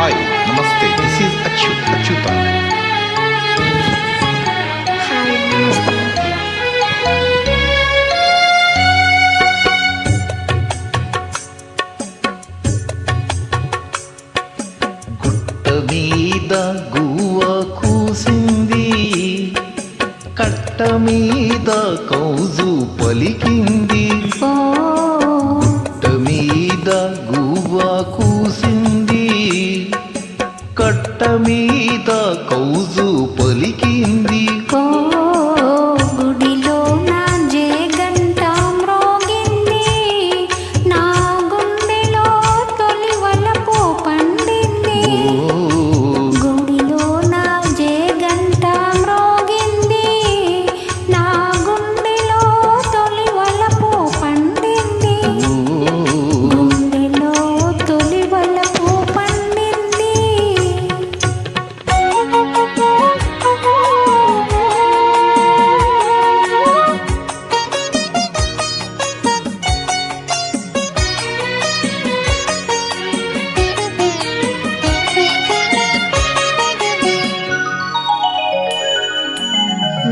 Hi నమస్తే this is Achyut Achyuta గుట్ట మీద గువ్వ కూసింది. కట్ట మీద కౌజు పలికింది. గుట్ట మీద గువ్వ కూసింది కట్ట మీద కౌజు పలికి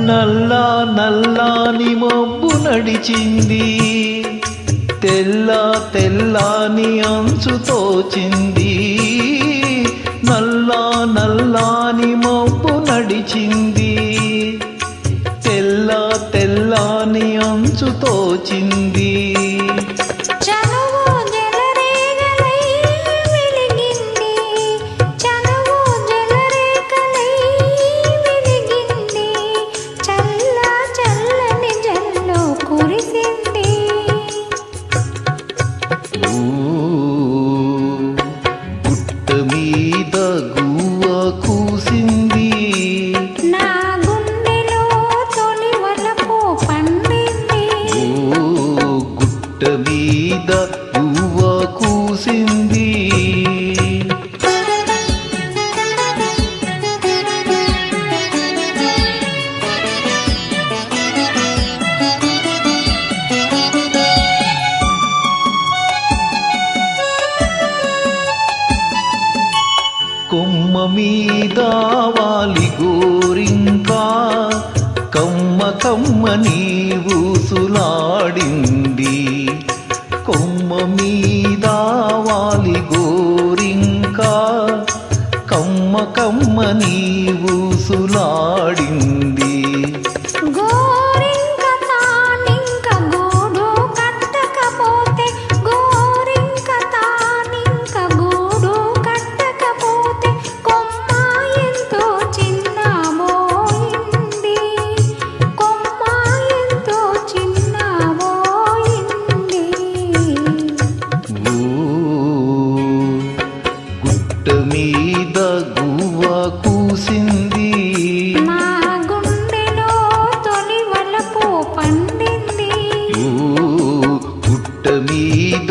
నల్ల నల్లాని మబ్బు నడిచింది. తెల్ల తెల్లాని అంచు తోచింది. నల్ల నల్లాని మబ్బు నడిచింది. తెల్ల తెల్లాని అంచు తోచింది. గువ్వ కూసింది. నా గుండెలో తొలి వలపు పండింది. ఓ గుట్ట మీద గోరింకా కమ్మ కమ్మ నీవు సులాడింది. కొమ్మ మీద వాలి గోరింకా కమ్మ కమ్మ నీవు మీద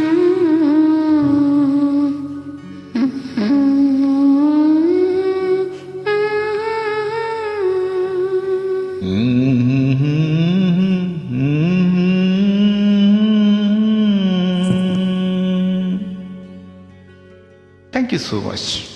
Thank you so much.